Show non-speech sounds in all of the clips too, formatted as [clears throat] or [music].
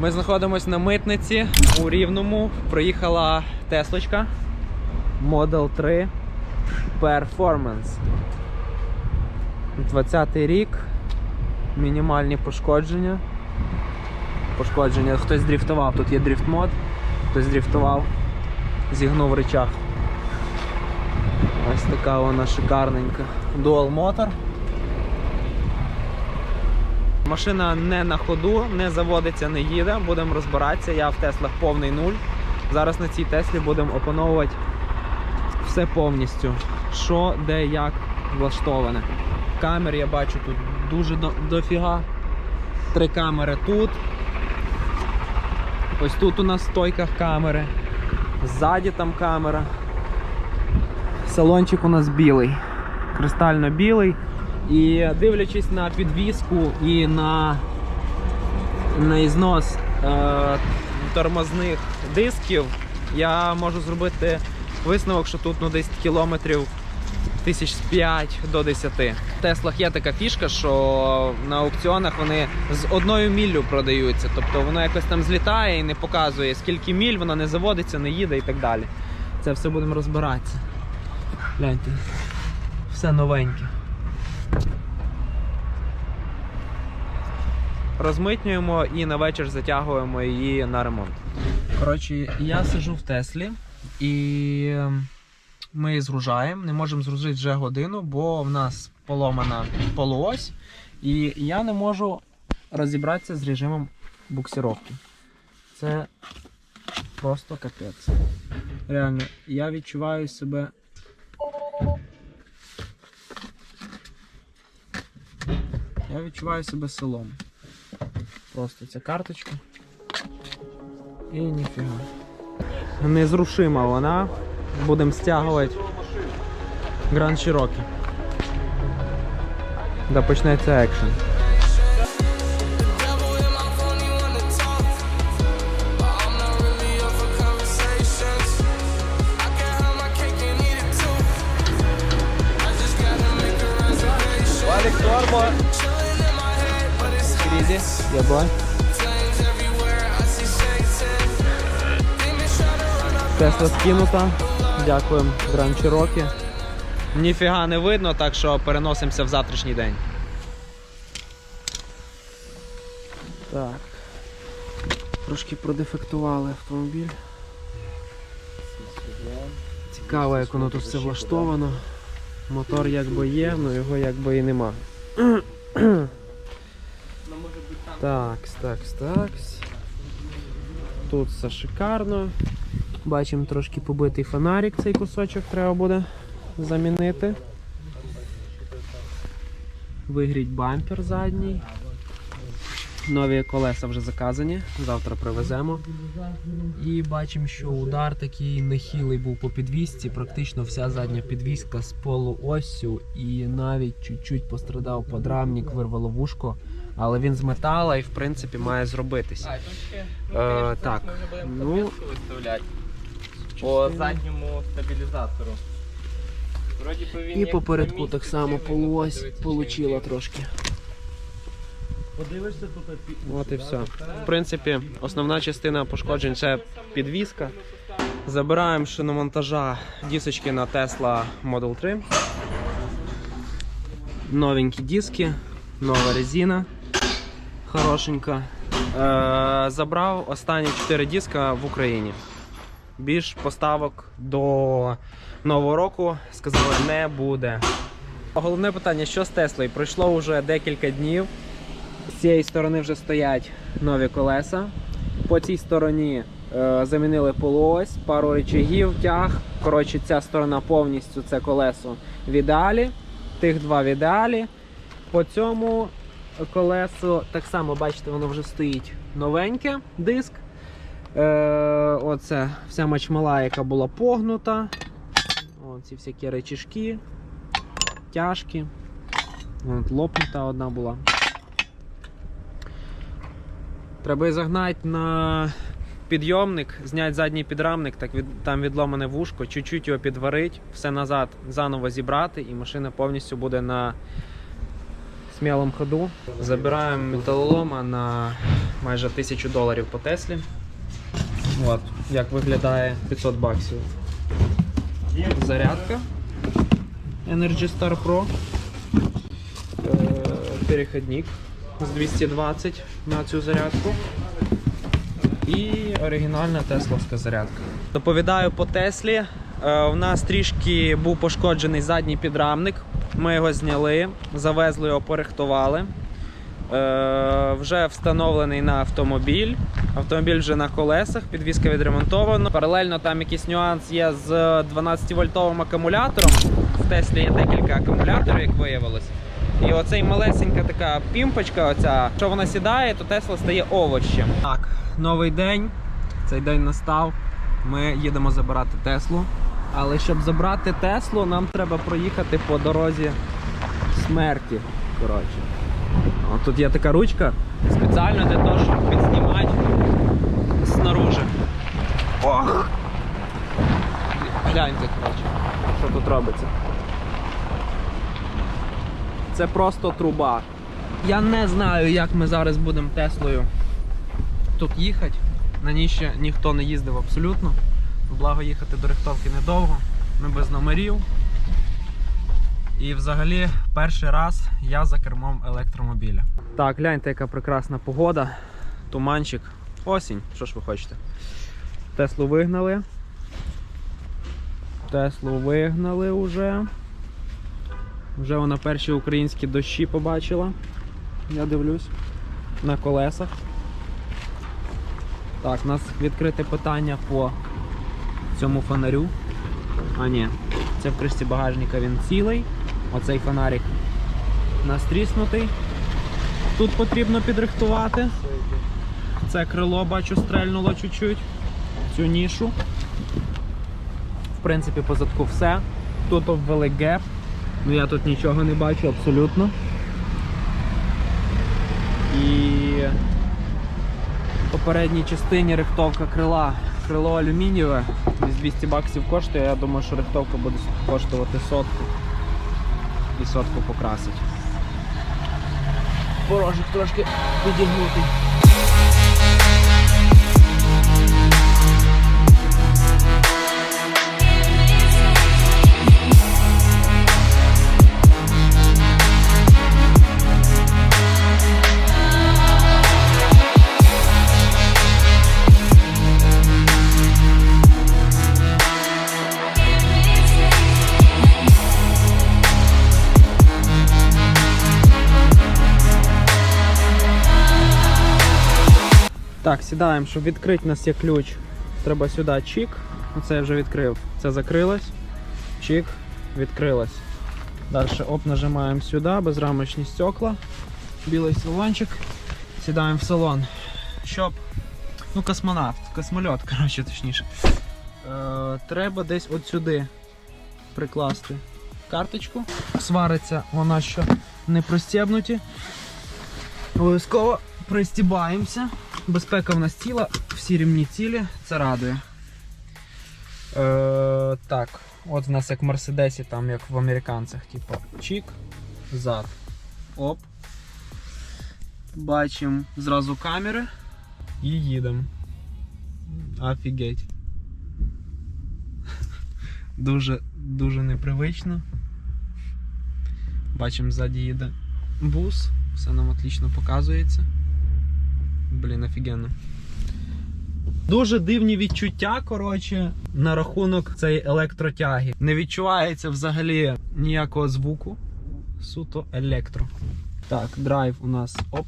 Ми знаходимося на митниці у Рівному. Приїхала Теслочка Model 3 Performance. 20-й рік. Мінімальні пошкодження. Пошкодження. Хтось дріфтував, тут є дріфт мод. Хтось дріфтував, зігнув речах. Ось така вона шикарненька. Dual Motor. Машина не на ходу, не заводиться, не їде. Будемо розбиратися. Я в Теслах повний нуль. Зараз на цій Теслі будемо опановувати все повністю. Що, де, як влаштоване. Камер я бачу тут дуже до, дофіга. Три камери тут. Ось тут у нас в стойках камери. Ззаді там камера. Салончик у нас білий. Кристально білий. І дивлячись на підвіску і на, на ізнос е, тормозних дисків, я можу зробити висновок, що тут ну, десь кілометрів тисяч з 5 до 10. В Теслах є така фішка, що на аукціонах вони з одною міллю продаються. Тобто воно якось там злітає і не показує, скільки міль, воно не заводиться, не їде і так далі. Це все будемо розбиратися. Гляньте, все новеньке. Розмитнюємо і на вечір затягуємо її на ремонт. Коротше, я сижу в Теслі і ем, ми її згружаємо. Не можемо згрузити вже годину, бо в нас поломана полуось, і я не можу розібратися з режимом буксировки. Це просто капець. Реально, я відчуваю себе. Я відчуваю себе селом. Просто ця карточка. І ніфіга. Незрушима вона. Будемо стягувати гран Широкі. Да почнеться екшен. Run up. Тесла скинута. Дякуємо Cherokee. Ніфіга не видно, так що переносимося в завтрашній день. Так. Трошки продефектували автомобіль. Цікаво, як воно тут все влаштовано. Мотор якби є, але його якби і нема. Такс, такс, такс. Тут все шикарно. Бачимо трошки побитий фонарик, цей кусочок треба буде замінити. Вигріть бампер задній. Нові колеса вже заказані, завтра привеземо. І бачимо, що удар такий нехилий був по підвісці. Практично вся задня підвіска з полуоссю і навіть чуть-чуть пострадав подрамник, вирвало вушко. Але він з метала і в принципі має зробитись. Е, так, ну виставляти по задньому стабілізатору. Вроді би він І попередку так само ще получила трошки. Подивишся тут От і все. В принципі, основна частина пошкоджень це підвіска. Забираємо шиномонтажа дісочки на Tesla Model 3. Новенькі диски, нова резина. Хорошенька. Е, забрав останні 4 диска в Україні. Більш поставок до нового року сказали не буде. Головне питання: що з Теслою? Пройшло вже декілька днів. З цієї сторони вже стоять нові колеса. По цій стороні е, замінили полуось, пару речагів, тяг. Коротше, ця сторона повністю це колесо в ідеалі. Тих два в ідеалі. По цьому колесу так само, бачите, воно вже стоїть новеньке диск. Е, оце вся мачмала, яка була погнута. Оці всякі речішки, тяжкі. От, лопнута одна була. Треба загнати на підйомник, зняти задній підрамник, так від, там відломане вушко, чуть-чуть його підварити, все назад заново зібрати, і машина повністю буде на смілому ходу. Забираємо металолома на майже 1000 доларів по Теслі. От, як виглядає 500 баксів. Зарядка. Energy Star Pro. Е, перехідник з 220 на цю зарядку. І оригінальна тесловська зарядка. Доповідаю по Теслі. Е, У нас трішки був пошкоджений задній підрамник. Ми його зняли, завезли його, порихтували. Е, вже встановлений на автомобіль. Автомобіль вже на колесах, підвізка відремонтована. Паралельно там якийсь нюанс є з 12-вольтовим акумулятором. В Теслі є декілька акумуляторів, як виявилось. І оцей малесенька така пімпочка, оця, що вона сідає, то Тесла стає овочем. Так, новий день. Цей день настав. Ми їдемо забирати Теслу. Але щоб забрати Теслу, нам треба проїхати по дорозі смерті. Коротше. О, тут є така ручка спеціально для того, щоб підзнімати снаружи. Ох! Гляньте, коротше, що тут робиться. Це просто труба. Я не знаю, як ми зараз будемо Теслою тут їхати. На ній ще ніхто не їздив абсолютно. Благо їхати до Рихтовки недовго. Ми без номерів. І взагалі перший раз я за кермом електромобіля. Так, гляньте, яка прекрасна погода. Туманчик. Осінь. Що ж ви хочете? Теслу вигнали. Теслу вигнали вже. Вже вона перші українські дощі побачила. Я дивлюсь. На колесах. Так, у нас відкрите питання по цьому фонарю. А ні, це в кришці багажника він цілий. Оцей фонарик у нас тріснутий. Тут потрібно підрихтувати. Це крило, бачу, стрельнуло чуть-чуть. Цю нішу. В принципі, по задку все. Тут обвели геп. Ну я тут нічого не бачу абсолютно. І в попередній частині рихтовка крила. Крило алюмінієве, десь 200 баксів коштує. Я думаю, що рихтовка буде коштувати сотку. І сотку покрасить. Порожок трошки підігнутий. Так, сідаємо, щоб відкрити, у нас є ключ. Треба сюди чик. Оце я вже відкрив. Це закрилось. Чик, відкрилось. Далі оп, нажимаємо сюди, безрамочні стекла. Білий салончик. Сідаємо в салон. Щоб. Ну, космонавт, космольот, [laughs] коротше, точніше. Е, треба десь от сюди прикласти карточку. Свариться вона що не простібнуті. Обов'язково пристібаємося. Безпека в нас ціла, всі рівні цілі, це радує. Е, так, от в нас як в Мерседесі, там як в американцях, типу чик, зад. Оп. Бачимо зразу камери і їдемо. Офігеть. [laughs] Дуже, дуже непривично. Бачимо, ззаді їде бус, все нам отлично показується. Блін, офігенно. Дуже дивні відчуття, коротше, на рахунок цієї електротяги. Не відчувається взагалі ніякого звуку. Суто електро. Так, драйв у нас оп.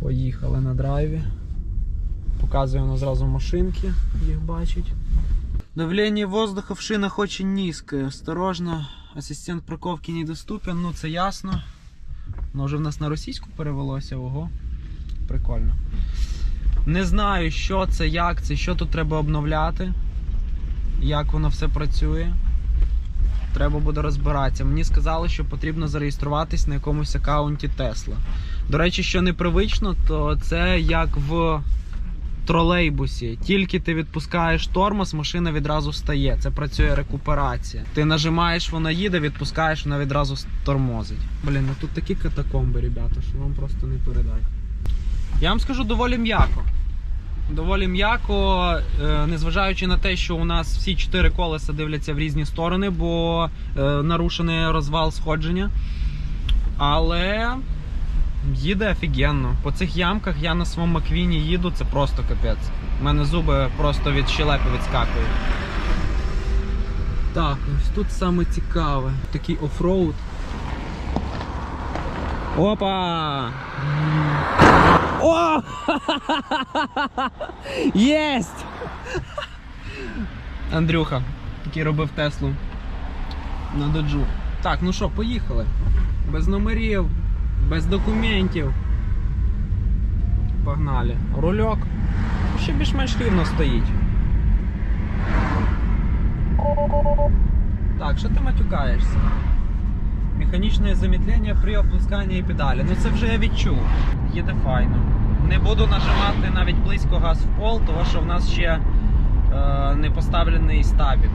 Поїхали на драйві. Показує воно зразу машинки, їх бачить. Давление воздуха в шинах очень низкое. Осторожно, ассистент парковки недоступен, ну це ясно. Воно вже в нас на російську перевелося, ого. Прикольно. Не знаю, що це, як це, що тут треба обновляти, як воно все працює. Треба буде розбиратися. Мені сказали, що потрібно зареєструватись на якомусь аккаунті Тесла. До речі, що непривично, то це як в тролейбусі. Тільки ти відпускаєш тормоз, машина відразу стає. Це працює рекуперація. Ти нажимаєш, вона їде, відпускаєш, вона відразу тормозить. Блін, ну тут такі катакомби, ребята, що вам просто не передати. Я вам скажу доволі м'яко. Доволі м'яко, е, незважаючи на те, що у нас всі чотири колеса дивляться в різні сторони, бо е, нарушений розвал сходження. Але їде офігенно. По цих ямках я на своєму Маквіні їду, це просто капець. У мене зуби просто від щелепи відскакують. Так, ось тут саме цікаве. Такий офроуд. Опа! О! [laughs] Єсть! Андрюха, який робив Теслу на доджу. Так, ну що, поїхали. Без номерів, без документів. Погнали. Рульок ще більш-менш рівно стоїть. Так, що ти матюкаєшся? Механічне замедлення при опусканні педалі. Ну це вже я відчув. Їде файно. Не буду нажимати навіть близько газ в пол, тому що в нас ще е, не поставлений стабік.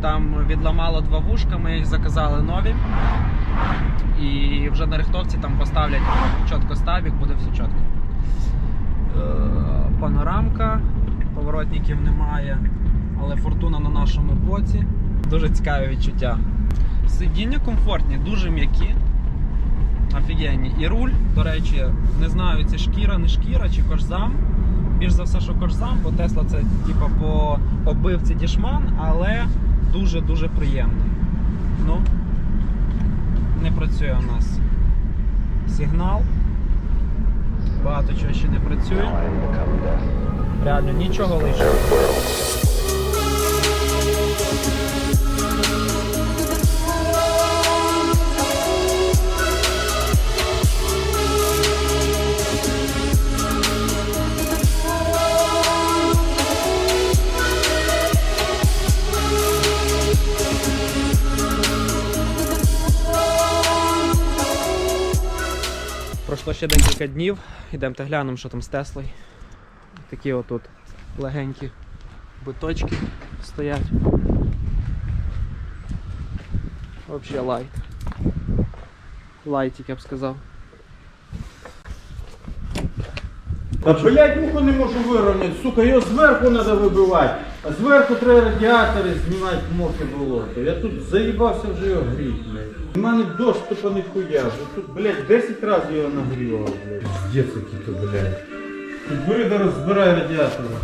Там відламало два вушка, ми їх заказали нові. І вже на рихтовці там поставлять чітко стабік, буде все чітко. Е, панорамка, поворотників немає, але фортуна на нашому боці. Дуже цікаве відчуття. Сидіння комфортні, дуже м'які. Офігенні. І руль, до речі, не знаю, це шкіра, не шкіра чи кожзам. Більш за все, що кожзам, бо Тесла це типа по оббивці дішман, але дуже-дуже приємний. Ну, не працює у нас сигнал. Багато чого ще не працює. Реально нічого лишнього. Пройшло ще декілька днів. Йдемо та глянемо, що там з Теслою. Такі отут легенькі биточки стоять. Взагалі лайт. Лайтик, я б сказав. Та блять, муху не можу вирівняти, сука, його зверху треба вибивати. А зверху треба радіатори знімати мокре болото. Я тут заїбався вже його гріти, блядь. У мене доступа ніхуя. Тут, блядь, 10 разів його нагрівав, блядь. Здець який-то, блядь. Тут бери розбирай йобаний.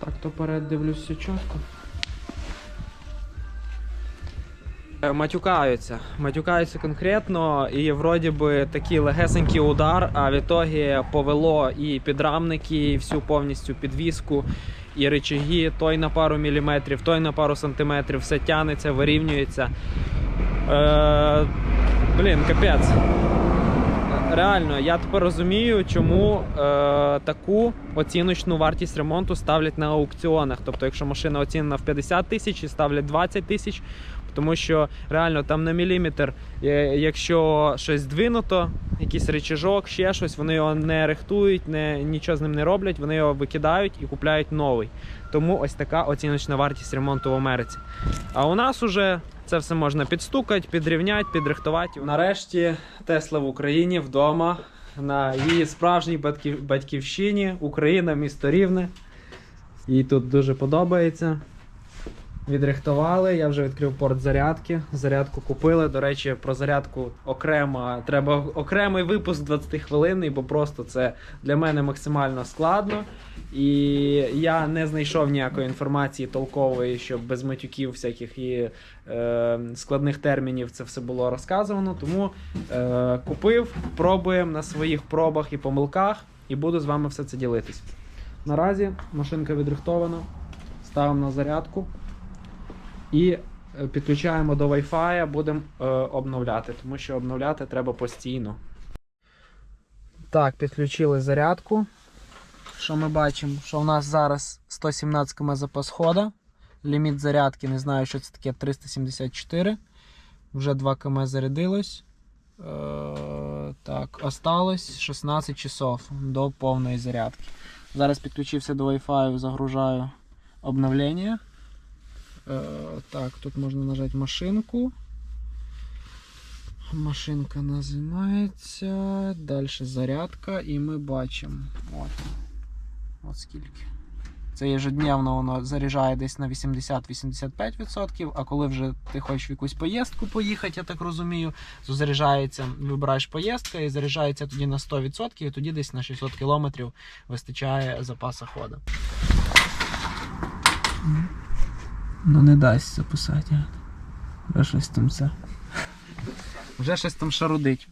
Так, то перед дивлюсь все чітко. Е, Матюкаються. Матюкаються конкретно, і вроді би такий легесенький удар, а в ітогі повело і підрамники, і всю повністю підвіску, і речаги, той на пару міліметрів, той на пару сантиметрів, все тянеться, вирівнюється. Е, блін, капець. Реально, я тепер розумію, чому е, таку оціночну вартість ремонту ставлять на аукціонах. Тобто, якщо машина оцінена в 50 тисяч і ставлять 20 тисяч, тому що реально там на міліметр, е, якщо щось здвинуто, якийсь речажок, ще щось, вони його не рихтують, не, нічого з ним не роблять, вони його викидають і купляють новий. Тому ось така оціночна вартість ремонту в Америці. А у нас уже це все можна підстукати, підрівняти, підрихтувати. Нарешті Тесла в Україні вдома на її справжній батьків- батьківщині. Україна, місто Рівне. Їй тут дуже подобається. Відрихтували, я вже відкрив порт зарядки. Зарядку купили. До речі, про зарядку окремо. Треба окремий випуск 20 хвилинний, бо просто це для мене максимально складно. І я не знайшов ніякої інформації толкової, щоб без матюків всяких і е, складних термінів це все було розказано. Тому е, купив, пробуємо на своїх пробах і помилках, і буду з вами все це ділитись. Наразі машинка відрихтована, ставимо на зарядку і е, підключаємо до Wi-Fi, будемо е, обновляти, тому що обновляти треба постійно. Так, підключили зарядку. Що ми бачимо? Що у нас зараз 117 км запас хода. Ліміт зарядки, не знаю, що це таке, 374. Вже 2 км зарядилось. Е, так, осталось 16 часов до повної зарядки. Зараз підключився до Wi-Fi, загружаю обновлення. Е, так, тут можна нажати машинку. Машинка називається. Далі зарядка, і ми бачимо. От. От скільки. Це ежедневно воно заряджає десь на 80-85%, а коли вже ти хочеш в якусь поїздку поїхати, я так розумію, то заряджається, вибираєш поїздка і заряджається тоді на 100%, і тоді десь на 600 км вистачає запаса ходу. Ну не дасть записати. Вже щось там це. Вже щось там шарудить.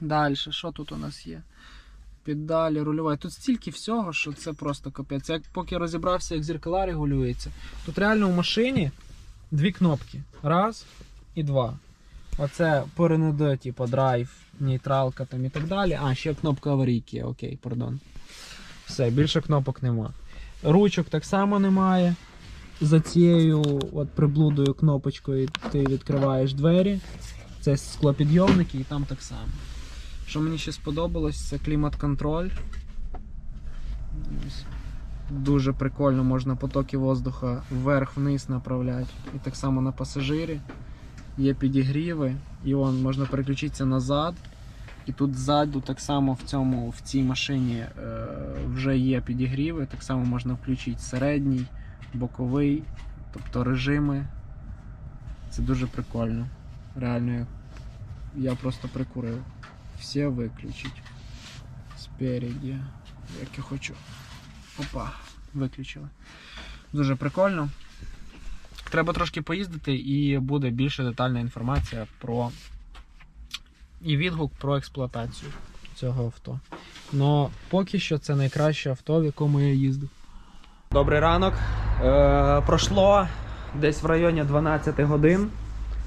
Далі, що тут у нас є? Педалі, рульова. Тут стільки всього, що це просто капець. Як поки я розібрався, як зеркала регулюється. Тут реально в машині дві кнопки. Раз і два. Оце ПРНД, типу драйв, нейтралка там і так далі. А, ще кнопка аварійки, окей, пардон. Все, більше кнопок нема. Ручок так само немає. За цією от приблудою кнопочкою ти відкриваєш двері. Це склопідйомники і там так само. Що мені ще сподобалось, це клімат-контроль. Дуже прикольно можна потоки воздуха вверх-вниз направляти. І так само на пасажирі. Є підігріви, і он можна переключитися назад. І тут ззаду так само в цьому, в цій машині е, вже є підігріви, так само можна включити середній, боковий, тобто режими. Це дуже прикольно. Реально, я, просто прикурив. Всі виключить. Спереді. Як я хочу. Опа, виключили. Дуже прикольно. Треба трошки поїздити і буде більше детальна інформація про і відгук про експлуатацію цього авто. Но поки що це найкраще авто, в якому я їздив. Добрий ранок. Е, пройшло десь в районі 12 годин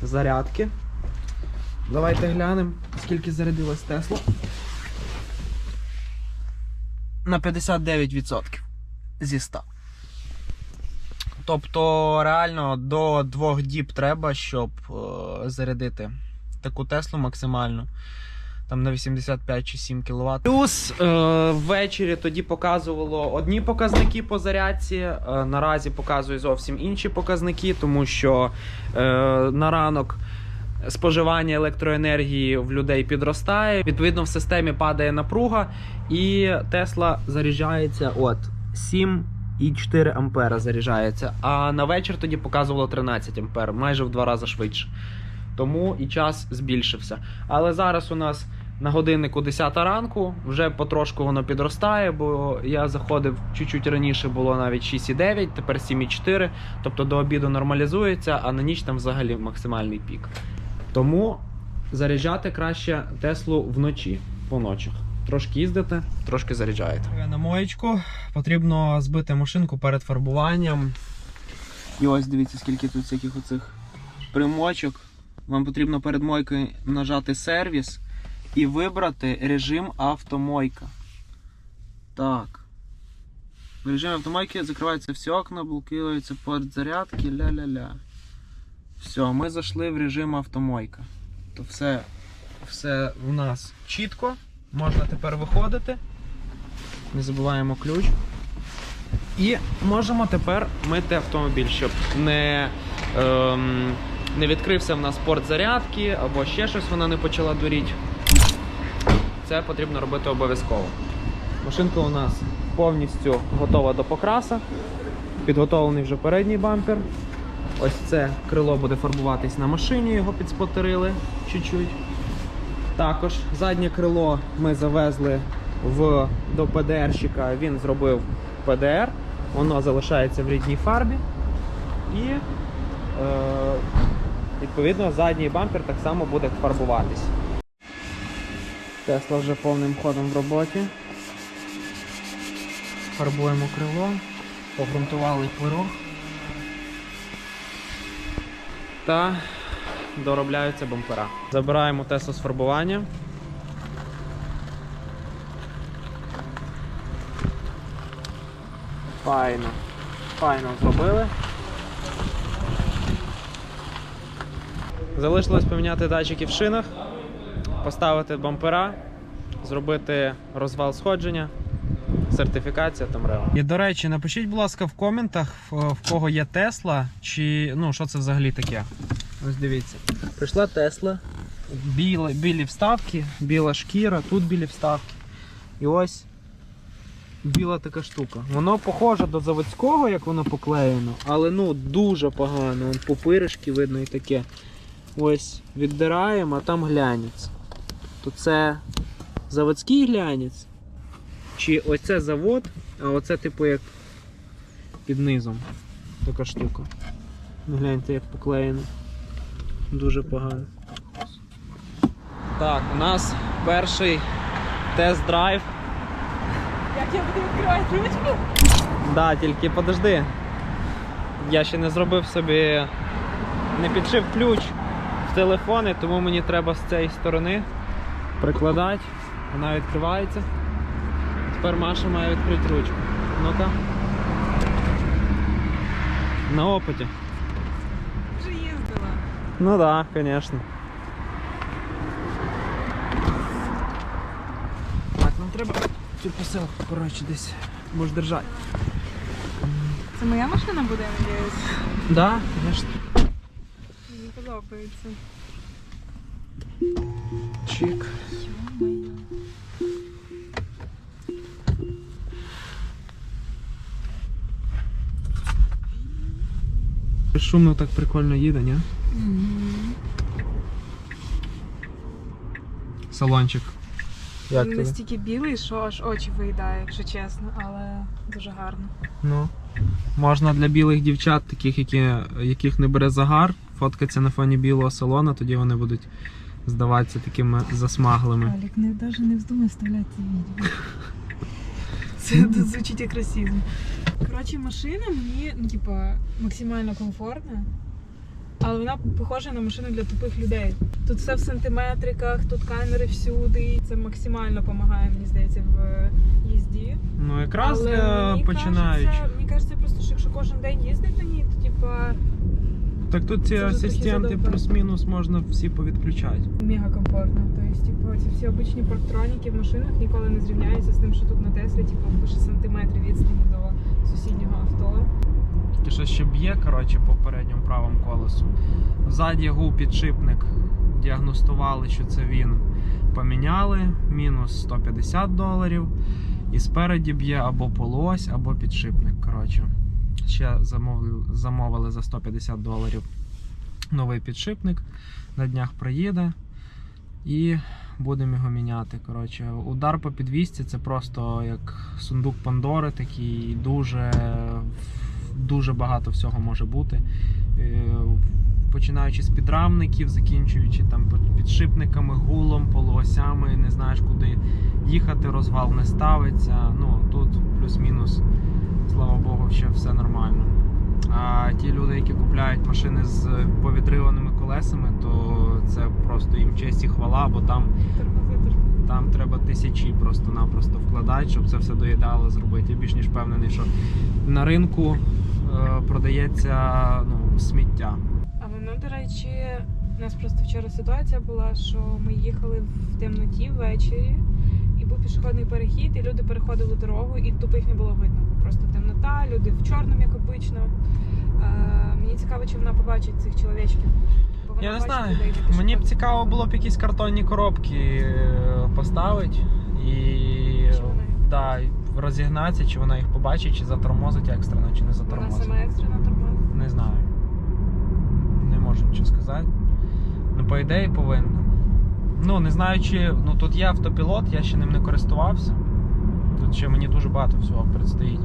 зарядки. Давайте глянемо, скільки зарядилась Тесла. На 59% зі 100. Тобто, реально до двох діб треба, щоб е, зарядити таку Теслу максимально. Там на 85 чи 7 кВт. Плюс е, ввечері тоді показувало одні показники по зарядці. Е, наразі показує зовсім інші показники, тому що е, на ранок споживання електроенергії в людей підростає. Відповідно, в системі падає напруга, і Тесла заряджається от 7,4 ампера заряджається. А на вечір тоді показувало 13 ампер, майже в два рази швидше. Тому і час збільшився. Але зараз у нас на годиннику 10 ранку, вже потрошку воно підростає, бо я заходив чуть-чуть раніше, було навіть 6,9, тепер 7,4. Тобто до обіду нормалізується, а на ніч там взагалі максимальний пік. Тому заряджати краще Теслу вночі, по ночах. Трошки їздите, трошки заряджаєте. На моєчку потрібно збити машинку перед фарбуванням. І ось дивіться, скільки тут всяких оцих примочок. Вам потрібно перед мойкою нажати сервіс і вибрати режим автомойка. Так. В режимі автомойки закриваються всі окна, блокуються порт зарядки, ля-ля-ля. Все, ми зайшли в режим автомойка. То все, все у нас чітко. Можна тепер виходити. Не забуваємо ключ. І можемо тепер мити автомобіль, щоб не, ем, не відкрився в нас порт зарядки або ще щось вона не почала дуріти. Це потрібно робити обов'язково. Машинка у нас повністю готова до покраса. Підготовлений вже передній бампер. Ось це крило буде фарбуватись на машині, його підспотерили чуть-чуть. Також заднє крило ми завезли в, до ПДРщика, він зробив ПДР, воно залишається в рідній фарбі. І е, відповідно задній бампер так само буде фарбуватись. Тесла вже повним ходом в роботі. Фарбуємо крило, погрунтували порог. Та доробляються бампера. Забираємо Теслу з фарбування. Файно. Файно зробили. Залишилось поміняти датчики в шинах. Поставити бампера, зробити розвал сходження, сертифікація там рева. І до речі, напишіть, будь ласка, в коментах, в, в кого є Тесла, чи ну що це взагалі таке. Ось дивіться. Прийшла Тесла, білі, білі вставки, біла шкіра, тут білі вставки. І ось біла така штука. Воно похоже до заводського, як воно поклеєно, але ну дуже погано. Вон пупиришки видно і таке. Ось віддираємо, а там глянець. То це заводський глянець. Чи ось це завод, а оце типу як під низом. Така штука. Ну, Гляньте, як поклеєно. Дуже погано. Так, у нас перший тест-драйв. Як я буду відкривати ручку? Да, тільки подожди. Я ще не зробив собі. Не підшив ключ в телефони, тому мені треба з цієї сторони прикладати. Вона відкривається. Тепер Маша має відкрити ручку. Ну-ка. На опиті. Вже їздила. Ну так, да, звісно. Так, нам треба цю посилку, коротше, десь можеш держати. Це моя машина буде, я надіюсь. Да, звісно. Мені подобається. Чик. Шумно так прикольно їде, ні? Салончик. Як Він тобі? настільки білий, що аж очі виїдає, якщо чесно, але дуже гарно. Ну. Можна для білих дівчат, таких, які, яких не бере загар, фоткатися на фоні білого салона, тоді вони будуть здаватися такими засмаглими. Алік, не, навіть не вздумай вставляти відео. [laughs] Це звучить як расизм. Коротше, машина мені, ну, типа, максимально комфортна. Але вона похожа на машину для тупих людей. Тут все в сантиметриках, тут камери всюди. Це максимально допомагає, мені здається, в їзді. Ну, якраз Але для мені починаючих. Кажеться, мені кажеться, просто, що якщо кожен день їздить на ній, то типа Так тут ці асистенти плюс-мінус можна всі повідключати. мега комфортно. Тобто, типу, ці всі обичні парктроніки в машинах ніколи не зрівняються з тим, що тут на Теслі, типу, лише сантиметрів відстані до сусіднього авто. Тільки що ще б'є, коротше, по передньому правому колесу. Ззаді гув підшипник. Діагностували, що це він поміняли, мінус 150 доларів. І спереді б'є або полось, або підшипник. Коротше. Ще замовили, замовили за 150 доларів новий підшипник. На днях приїде. І будемо його міняти. Коротше, удар по підвісці це просто як сундук Пандори, такий дуже, дуже багато всього може бути. Е, Починаючи з підрамників, закінчуючи там підшипниками, гулом, полуосями, не знаєш куди їхати, розвал не ставиться. Ну тут плюс-мінус, слава Богу, ще все нормально. А ті люди, які купляють машини з повідриваними колесами, то це просто їм честь і хвала, бо там там треба тисячі просто-напросто вкладати, щоб це все доїдало зробити. Я більш ніж впевнений, що на ринку е, продається ну, сміття. А воно, до речі, у нас просто вчора ситуація була, що ми їхали в темноті ввечері, і був пішохідний перехід, і люди переходили дорогу, і тупих не було видно. Просто темнота, люди в чорному, як обично. Е, мені цікаво, чи вона побачить цих чоловічків. Я не знаю. Мені б цікаво було б якісь картонні коробки е, поставити і да, розігнатися, чи вона їх побачить, чи затормозить екстрено, чи не затормозить. Вона сама екстрена тормозить. Не знаю. Не можу нічого сказати. Ну, по ідеї повинна. Ну, не знаю, чи. Ну тут є автопілот, я ще ним не користувався. Тут ще мені дуже багато всього предстоїть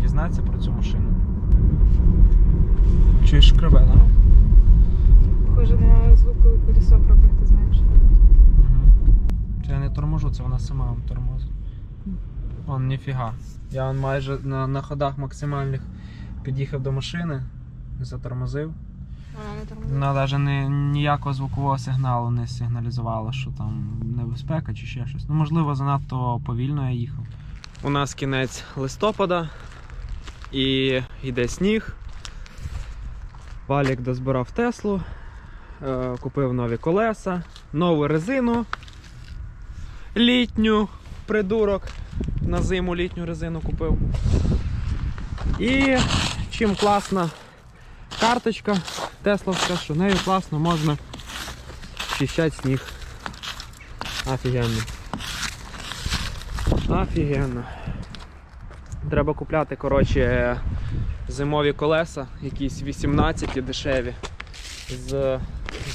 дізнатися про цю машину. Чуєш шкребе, да? Похоже на звук, коли колесо пробите, знаєш. Угу. Я не торможу, це вона сама вам тормозить. Он ніфіга. Я он майже на, на ходах максимальних під'їхав до машини, затормозив. Вона не тормозить. Вона навіть не, ніякого звукового сигналу не сигналізувала, що там небезпека чи ще щось. Ну, можливо, занадто повільно я їхав. У нас кінець листопада і йде сніг. Валік дозбирав Теслу. Е, купив нові колеса, нову резину літню, придурок. На зиму літню резину купив. І чим класна карточка Тесловська, що нею класно можна чищати сніг. Офігенно. Офігенно. Треба купляти, коротше, зимові колеса, якісь 18 дешеві з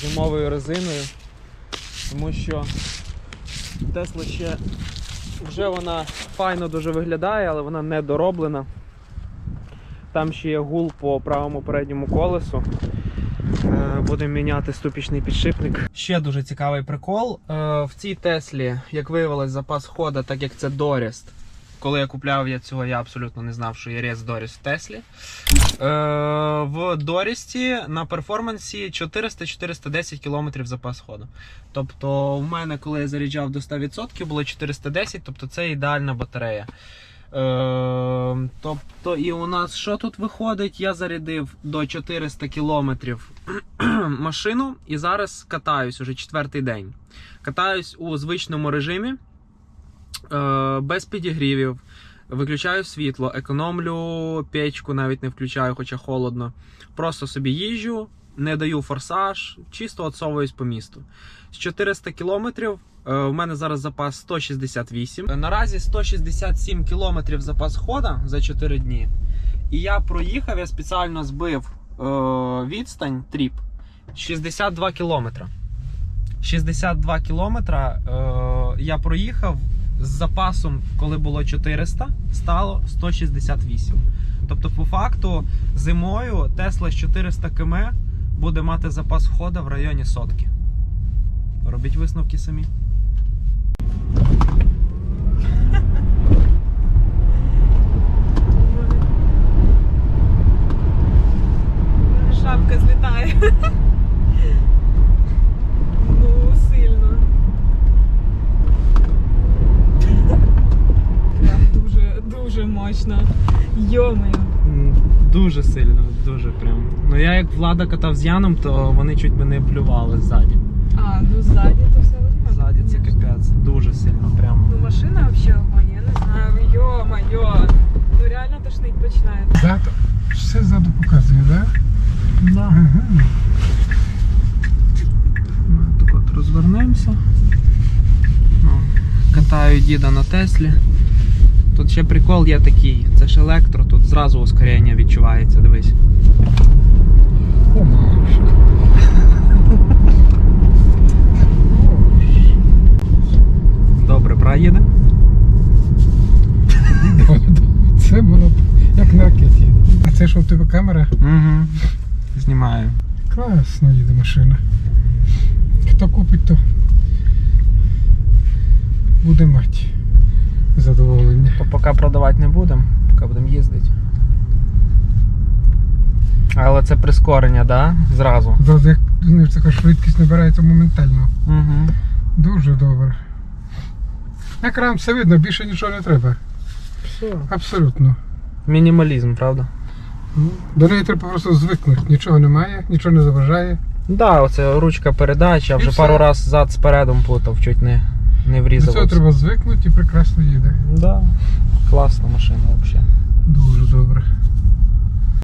зимовою резиною. Тому що Тесла ще вже вона файно дуже виглядає, але вона не дороблена. Там ще є гул по правому передньому колесу. Е, Будемо міняти ступічний підшипник. Ще дуже цікавий прикол. Е, В цій Теслі, як виявилось, запас хода, так як це Доріст. Коли я купляв я цього, я абсолютно не знав, що є рез Доріст в Теслі. Е, В Дорісті на перформансі 400-410 км запас ходу. Тобто, у мене, коли я заряджав до 100%, було 410, тобто це ідеальна батарея. Е, тобто, і у нас що тут виходить? Я зарядив до 400 км [clears throat] машину і зараз катаюсь уже четвертий день. Катаюсь у звичному режимі, без підігрівів. Виключаю світло, економлю печку, навіть не включаю, хоча холодно. Просто собі їжджу, не даю форсаж, чисто отсовуюсь по місту. З 400 кілометрів е, у мене зараз запас 168. Е, Наразі 167 кілометрів запас хода за 4 дні. І я проїхав, я спеціально збив е, відстань тріп 62 кілометра. 62 кілометра е, я проїхав з запасом, коли було 400, стало 168. Тобто, по факту, зимою Тесла з 400 км буде мати запас хода в районі сотки. Робіть висновки самі. [laughs] Шапка злітає. Ну, сильно. Прям дуже, дуже мощно. Йомаю. М, Дуже сильно, дуже прям. Ну я як влада катав з Яном, то вони чуть би не плювали ззаді. А, ну ззаді то все возможно. Ззаді це капець, дуже сильно прям. Ну машина вообще огонь, я не знаю. Йо-моє. Ну реально тошнить починає. Ззаду. Все ззаду показує, так? Да. Ага. Ми так от розвернемося. Ну, Катаю діда на Теслі. Тут ще прикол є такий, це ж електро, тут зразу ускорення відчувається, дивись. О, мамушка. Добре, проїде? Це було б як на ракеті. А це що в тебе камера? Угу. Знімаю. Класно їде машина. Хто купить, то буде мати задоволення. То поки продавати не будемо, поки будемо їздити. Але це прискорення, да? Зразу. Зразу як така швидкість набирається моментально. Угу. Дуже добре. Екран все видно, більше нічого не треба. Все. Абсолютно. Мінімалізм, правда? До неї треба просто звикнути. Нічого немає, нічого не заважає. Да, оце ручка передачі, я вже все. пару раз зад спередом путав, чуть не, не До врізав. цього треба звикнути і прекрасно їде. Да. Класна машина взагалі. Дуже добре.